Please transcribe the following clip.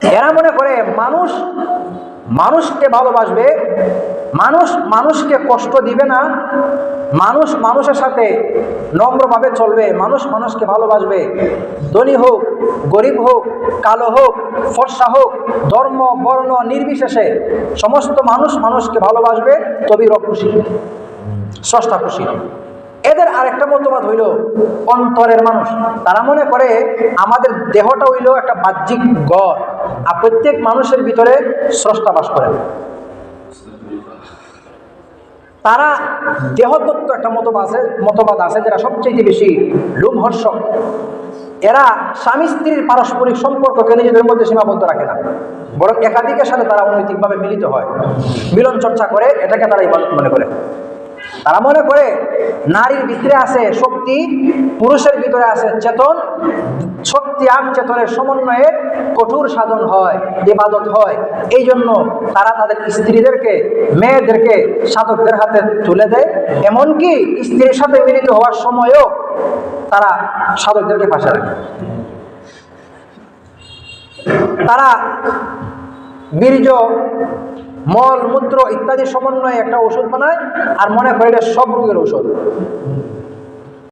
এরা মনে করে মানুষ মানুষকে ভালোবাসবে, মানুষ মানুষকে কষ্ট দিবে না, মানুষ মানুষের সাথে নম্রভাবে চলবে, মানুষ মানুষকে ভালোবাসবে। ধনী হোক, গরিব হোক, কালো হোক, ফর্সা হোক, ধর্ম, বর্ণ, নির্বিশেষে সমস্ত মানুষ মানুষকে ভালোবাসবে রব খুশি। স্রষ্টা খুশি। এদের আরেকটা মতবাদ হইল, অন্তরের মানুষ। তারা মনে করে, আমাদের দেহটা হইল একটা বাহ্যিক গড়। আর প্রত্যেক মানুষের ভিতরে স্রষ্টা বাস করেন। তারা দেহতত্ত্ব একটা মতবাদ আছে মতবাদ আছে যেটা সবচেয়ে বেশি লোমহর্ষক। এরা স্বামী স্ত্রীর পারস্পরিক সম্পর্ককে নিজেদের মধ্যে সীমাবদ্ধ রাখে না। বরং একাধিকের সাথে তারা অনৈতিকভাবে মিলিত হয়। মিলন চর্চা করে, এটাকে তারা মনে করে। তারা মনে করে নারীর ভিতরে আছে শক্তি, পুরুষের ভিতরে আছে চেতন, শক্তি আর চেতনের সমন্বয়ে কঠোর সাধন হয়, ইবাদত হয়। এই জন্য তারা তাদের স্ত্রীদেরকে, মেয়েদেরকে সাধকদের হাতে তুলে দেয়। এমনকি স্ত্রীর সাথে মিলিত হওয়ার সময়ও তারা সাধকদেরকে পাশে রাখে। তারা বীর্য মল মূত্র ইত্যাদি সমন্বয়ে একটা ওষুধ বানায় আর মনে করে এটা সব রোগের ওষুধ